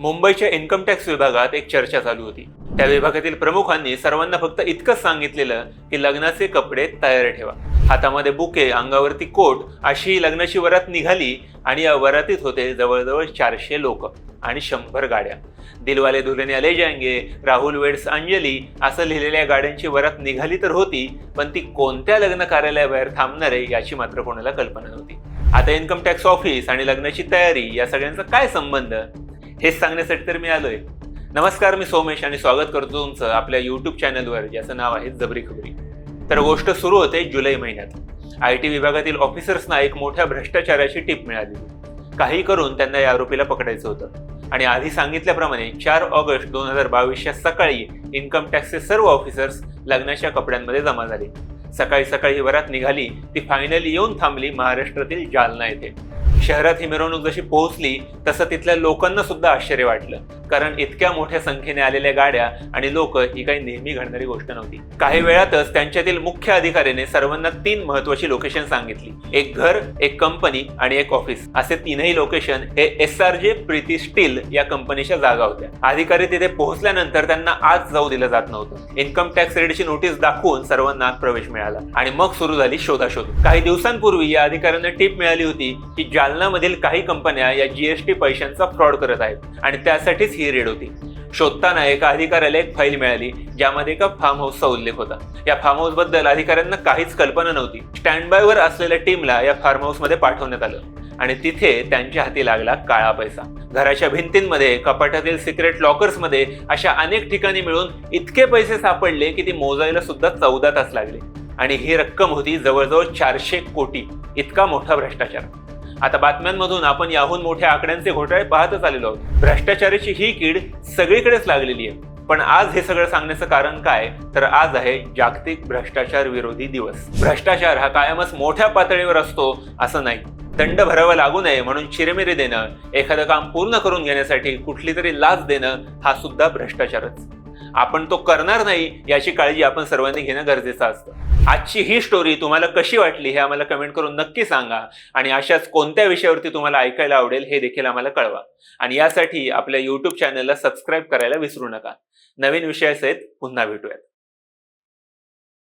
मुंबईच्या income tax विभागात एक चर्चा चालू होती. त्या विभागातील प्रमुखांनी सर्वांना फक्त इतकंच सांगितलेलं की लग्नाचे कपडे तयार ठेवा. हातामध्ये बुके अंगावरती कोट अशी लग्नाची वरात निघाली आणि या वरातीत होते जवळजवळ चारशे लोक आणि शंभर गाड्या. दिलवाले दुल्हने आले जायंगे राहुल वेड्स अंजली असं लिहिलेल्या गाड्यांची वरात निघाली तर होती पण ती कोणत्या लग्न कार्यालयाबाहेर थांबणार आहे याची मात्र कोणाला कल्पना नव्हती. आता इन्कम टॅक्स ऑफिस आणि लग्नाची तयारी या सगळ्यांचा काय संबंध? हेच सांगण्यासाठी तर मी आलोय. नमस्कार मी सोमेश आणि स्वागत करतो तुमचं आपल्या युट्यूब चॅनलवर ज्याचं नाव आहे जबरी खबरी. तर गोष्ट सुरू होते जुलै महिन्यात. आय टी विभागातील ऑफिसर्सना एक मोठ्या भ्रष्टाचाराची टीप मिळाली. काही करून त्यांना या आरोपीला पकडायचं होतं. आणि आधी सांगितल्याप्रमाणे चार ऑगस्ट दोन हजार बावीसच्या सकाळी इन्कम टॅक्सचे सर्व ऑफिसर्स लग्नाच्या कपड्यांमध्ये जमा झाले. सकाळी सकाळी ही वरात निघाली ती फायनली येऊन थांबली महाराष्ट्रातील जालना येथे. शहरात ही मिरवणूक जशी पोहोचली तसं तिथल्या लोकांना सुद्धा आश्चर्य वाटलं. कारण इतक्या मोठ्या संख्येने आलेल्या गाड्या आणि लोक ही काही नेहमी घडणारी गोष्ट नव्हती. काही वेळातच त्यांच्यातील मुख्य अधिकाऱ्याने सर्वांना तीन महत्वाची लोकेशन सांगितली. एक घर एक कंपनी आणि एक ऑफिस असे तीनही लोकेशन हे S R J Preeti steel या कंपनीच्या जागा होत्या. अधिकारी तिथे पोहोचल्यानंतर त्यांना आज जाऊ दिलं जात नव्हतं. इन्कम टॅक्स रेडची नोटीस दाखवून सर्वांना आत प्रवेश मिळाला आणि मग सुरू झाली शोधाशोध. काही दिवसांपूर्वी या अधिकाऱ्यांना टीप मिळाली होती की जालनामधील काही कंपन्या या जीएसटी पैशांचा फ्रॉड करत आहेत आणि त्यासाठीच ही रेड होती. शोधताना एका अधिकाऱ्याला एक फाईल मिळाली ज्यामध्ये एका फार्म हाऊसचा उल्लेख होता. या फार्म हाऊसबद्दल अधिकाऱ्यांना काहीच कल्पना नव्हती. स्टँड बायवर असलेल्या टीमला या फार्म हाऊसमध्ये पाठवण्यात आलं. आणि तिथे त्यांच्या हाती लागला काळा पैसा. घराच्या भिंतींमध्ये कपाटातील सिक्रेट लॉकर्समध्ये अशा अनेक ठिकाणी मिळून इतके पैसे सापडले की ती मोजायला सुद्धा चौदा तास लागले. आणि ही रक्कम होती जवळजवळ चारशे कोटी. इतका मोठा भ्रष्टाचार. आता बातम्यांमधून आपण याहून मोठ्या आकड्यांचे घोटाळे पाहतच आलेलो आहोत. भ्रष्टाचाराची ही कीड सगळीकडेच लागलेली आहे. पण आज हे सगळं सांगण्याचं कारण काय? तर आज आहे जागतिक भ्रष्टाचार विरोधी दिवस. भ्रष्टाचार हा कायमच मोठ्या पातळीवर असतो असं नाही. दंड भरावा लागू नये म्हणून चिरमिरी देणं एखादं काम पूर्ण करून घेण्यासाठी कुठली तरी लाच देणं हा सुद्धा भ्रष्टाचारच. आपण तो करणार नाही याची काळजी आपण सर्वांनी घेणं गरजेचं असतं. आजची ही स्टोरी तुम्हाला कशी वाटली हे आम्हाला कमेंट करून नक्की सांगा. आणि अशाच कोणत्या विषयावरती तुम्हाला ऐकायला आवडेल हे देखील आम्हाला कळवा. आणि यासाठी आपल्या यूट्यूब चॅनलला सबस्क्राईब करायला विसरू नका. नवीन विषयासहित पुन्हा भेटूयात.